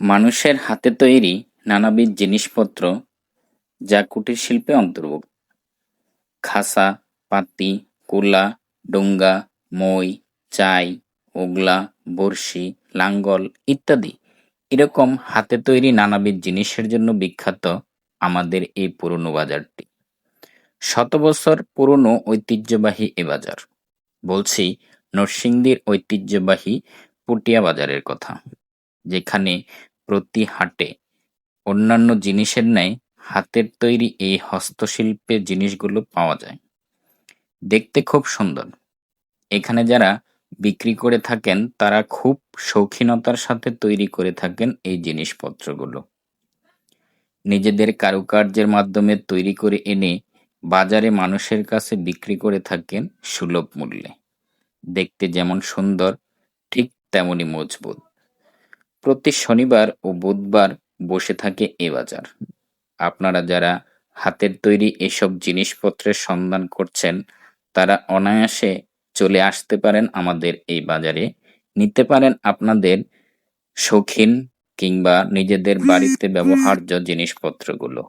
মানুষের হাতে তৈরি নানাবিধ জিনিসপত্র যা কুটির শিল্পে অন্তর্ভুক্ত। খাসা, পাতি, কুলা, ডোঙ্গা, মই, চাই ওগলা বড়শি, লাঙ্গল ইত্যাদি। এরকম হাতে তৈরি নানাবিধ জিনিসের জন্য বিখ্যাত আমাদের এই পুরনো বাজারটি। শত বছর পুরনো ঐতিহ্যবাহী এ বাজার। বলছি নরসিংদীর ঐতিহ্যবাহী পুটিয়া বাজারের কথা। যেখানে প্রতি হাটে অন্যান্য জিনিসের ন্যায় হাতের তৈরি এই হস্তশিল্পের জিনিসগুলো পাওয়া যায়। দেখতে খুব সুন্দর। এখানে যারা বিক্রি করে থাকেন, তারা খুব শৌখিনতার সাথে তৈরি করে থাকেন এই জিনিসপত্রগুলো। নিজেদের কারুকার্যের মাধ্যমে তৈরি করে এনে বাজারে মানুষের কাছে বিক্রি করে থাকেন সুলভ মূল্যে। দেখতে যেমন সুন্দর, ঠিক তেমনি মজবুত। প্রতি শনিবার ও বুধবার বসে থাকে এ বাজার। আপনারা যারা হাতের তৈরি এসব জিনিসপত্রের সন্ধান করছেন, তারা অনায়াসে চলে আসতে পারেন আমাদের এই বাজারে। নিতে পারেন আপনাদের শৌখিন কিংবা নিজেদের বাড়িতে ব্যবহার্য জিনিসপত্রগুলো।